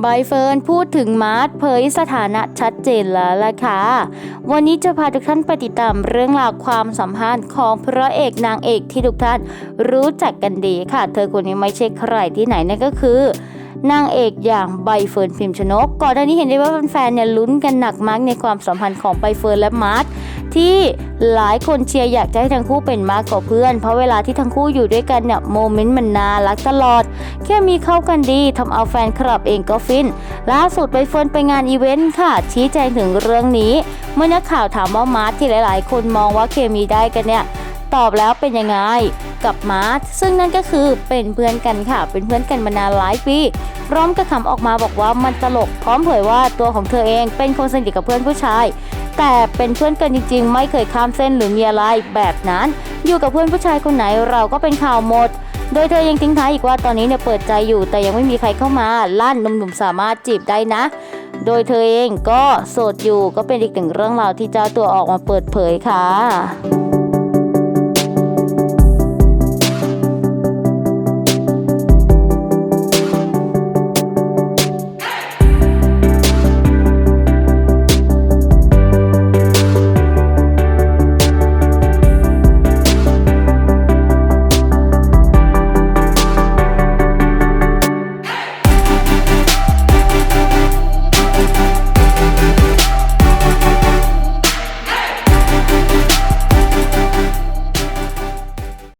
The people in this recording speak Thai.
ใบเฟิร์นพูดถึงมาร์ทเผยสถานะชัดเจนแล้วล่ะค่ะ วันนี้จะพาทุกท่านไปติดตามเรื่องราวความสัมพันธ์ของพระเอกนางเอกที่ทุกท่านรู้จักกันดีค่ะ เธอคนนี้ไม่ใช่ใครที่ไหนนั่นก็คือนางเอกอย่างใบเฟิร์นพิมพ์ชนก ก่อนหน้านี้เห็นได้ว่าแฟนๆเนี่ยลุ้นกันหนักมากในความสัมพันธ์ของใบเฟิร์นและมาร์ท ที่หลายคนเชียร์อยากจะให้ทั้งคู่เป็นมากกว่าเพื่อน เพราะเวลาที่ทั้งคู่อยู่ด้วยกันเนี่ยโมเมนต์มันน่ารักตลอด แค่มีเข้ากันดีทำเอาแฟนคลับเองก็ฟิน ล่าสุดใบเฟิร์นไปงานอีเวนต์ค่ะ ชี้แจงถึงเรื่องนี้ เมื่อนักข่าวถามว่ามาร์ทที่หลาย ๆ คนมองว่าเคมีได้กันเนี่ยตอบแล้วเป็นยังไงกับมาร์ทซึ่งนั่นก็คือเป็นเพื่อนกันค่ะ เป็นเพื่อนกันมานานหลายปีพร้อมกับคำออกมาบอกว่ามันตลก พร้อมเผยว่าตัวของเธอเองเป็นคนสนิทกับเพื่อนผู้ชาย แต่เป็นเพื่อนกันจริง ๆ ไม่เคยข้ามเส้นหรือมีอะไรแบบนั้น อยู่กับเพื่อนผู้ชายคนไหนเราก็เป็นข่าวหมด โดยเธอยังทิ้งท้ายอีกว่าตอนนี้เนี่ยเปิดใจอยู่แต่ยังไม่มีใครเข้ามาลั่นหนุ่มๆสามารถจีบได้นะ โดยเธอเองก็โสดอยู่ก็เป็นอีกหนึ่งเรื่องราวที่เจ้าตัวออกมาเปิดเผยค่ะ